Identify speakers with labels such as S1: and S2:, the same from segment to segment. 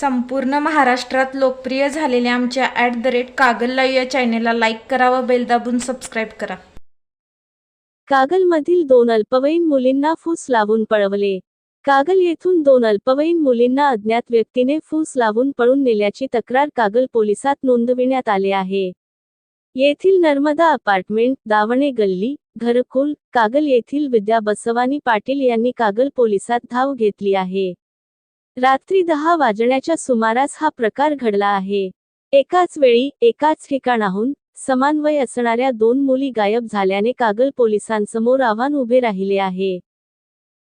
S1: संपूर्ण महाराष्ट्रात लोकप्रिय झालेल्या आमच्या at the rate Kagal live या चॅनेलला लाईक करा व बेल दाबून सबस्क्राईब करा.
S2: कागलमधील दोन अल्पवयीन मुलींना फूस लावून पळवले. कागल येथून दोन अल्पवयीन मुलींना अज्ञात व्यक्तीने फूस लावून पळून नेल्याची तक्रार कागल पोलिसात नोंदविण्यात आले आहे. येथील नर्मदा अपार्टमेंट दावणे गल्ली घरकुल कागल येथील विद्या बसवानी पाटील यांनी कागल पोलिसात धाव घेतली आहे. रात्री दहा वाजण्याच्या सुमारास हा प्रकार घडला आहे. एकाच वेळी एकाच ठिकाणाहून समान वय असणाऱ्या दोन मुली गायब झाल्याने कागल पोलिसांसमोर आव्हान उभे राहिले आहे.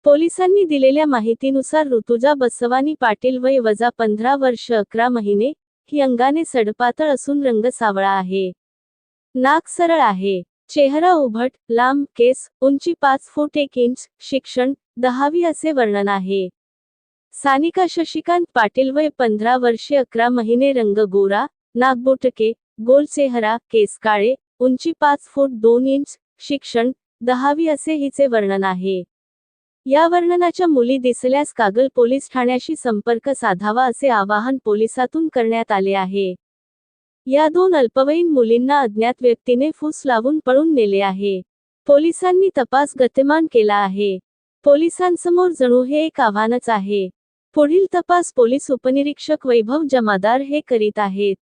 S2: पोलिसांनी दिलेल्या माहितीनुसार ऋतुजा बसवानी पाटील वय वजा पंधरा वर्ष अकरा महिने ही अंगाने सडपातळ असून रंग सावळा आहे. नाक सरळ आहे. चेहरा उभट लांब केस उंची पाच फूट एक इंच शिक्षण दहावी असे वर्णन आहे. सानिका शशिकांत पाटील वय पंधरा वर्षे अकरा महिने रंग गोरा नागबोटके गोल चेहरा केस काळे उंची पाच फूट दोन इंच शिक्षण दहावी असे हिचे वर्णन आहे. या वर्णनाच्या मुली दिसल्यास कागल पोलीस ठाण्याशी संपर्क साधावा असे आवाहन पोलिसातून करण्यात आले आहे. या दोन अल्पवयीन मुलींना अज्ञात व्यक्तीने फूस लावून पळून नेले आहे. पोलिसांनी तपास गतिमान केला आहे. पोलिसांसमोर जणू हे एक आव्हानच आहे. पुढील तपास पोलीस उपनिरीक्षक वैभव जमादार हे करीत आहेत.